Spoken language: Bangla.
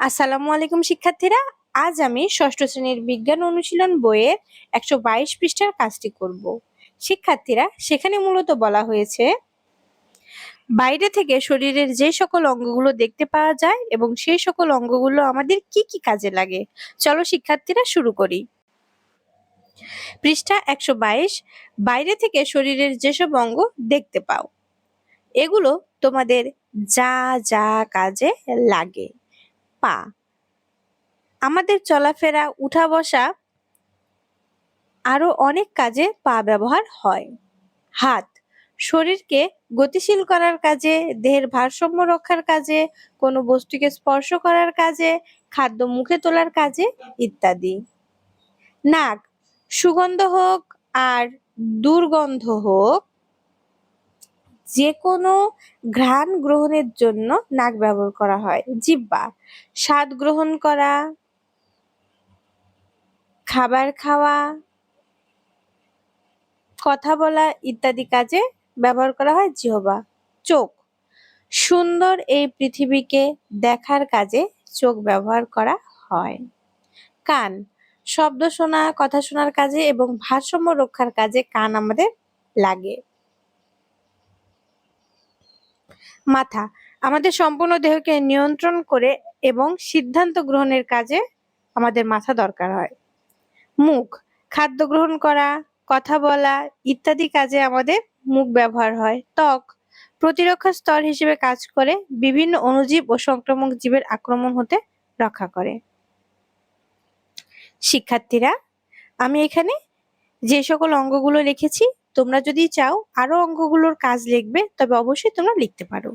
আসসালামু আলাইকুম, শিক্ষার্থীরা। আজ আমি ষষ্ঠ শ্রেণির বিজ্ঞান অনুশীলন বইয়ের একশো বাইশ পৃষ্ঠার কাজটি করব। শিক্ষার্থীরা, সেখানে মূলত বলা হয়েছে, বাইরে থেকে শরীরের যে সকল অঙ্গগুলো দেখতে পাওয়া যায় এবং সেই সকল অঙ্গগুলো আমাদের কি কি কাজে লাগে। চলো শিক্ষার্থীরা, শুরু করি। পৃষ্ঠা একশো বাইশ, বাইরে থেকে শরীরের যেসব অঙ্গ দেখতে পাও। এগুলো তোমাদের যা যা কাজে লাগে। পা। আমাদের চলাফেরা উঠা বসা আরও অনেক কাজে পা ব্যবহার হয়। হাত, শরীরকে গতিশীল করার কাজে, দেহের ভারসাম্য রক্ষার কাজে, কোনো বস্তুকে স্পর্শ করার কাজে, খাদ্য মুখে তোলার কাজে ইত্যাদি। নাক, সুগন্ধ হোক আর দুর্গন্ধ হোক যে কোনো ঘ্রাণ গ্রহণের জন্য নাক ব্যবহার করা হয়। জিহ্বা স্বাদ গ্রহণ করা, খাবার খাওয়া, কথা বলা ইত্যাদি কাজে ব্যবহার করা হয় জিহবা। চোখ, সুন্দর এই পৃথিবীকে দেখার কাজে চোখ ব্যবহার করা হয়। কান, শব্দ শোনা, কথা শোনার কাজে এবং ভারসাম্য রক্ষার কাজে কান আমাদের লাগে। মাথা, আমাদের সম্পূর্ণ দেহকে নিয়ন্ত্রণ করে এবং সিদ্ধান্ত গ্রহণের কাজে আমাদের মাথা দরকার হয়। মুখ, খাদ্য গ্রহণ করা, কথা বলা ইত্যাদি কাজে আমাদের মুখ ব্যবহার হয়। ত্বক, প্রতিরক্ষা স্তর হিসেবে কাজ করে বিভিন্ন অণুজীব ও সংক্রামক জীবের আক্রমণ হতে রক্ষা করে। শিক্ষার্থীরা, আমি এখানে যে সকল অঙ্গগুলো লিখেছি তোমরা যদি চাও আরও অঙ্গগুলোর কাজ লিখবে তবে অবশ্যই তোমরা লিখতে পারো।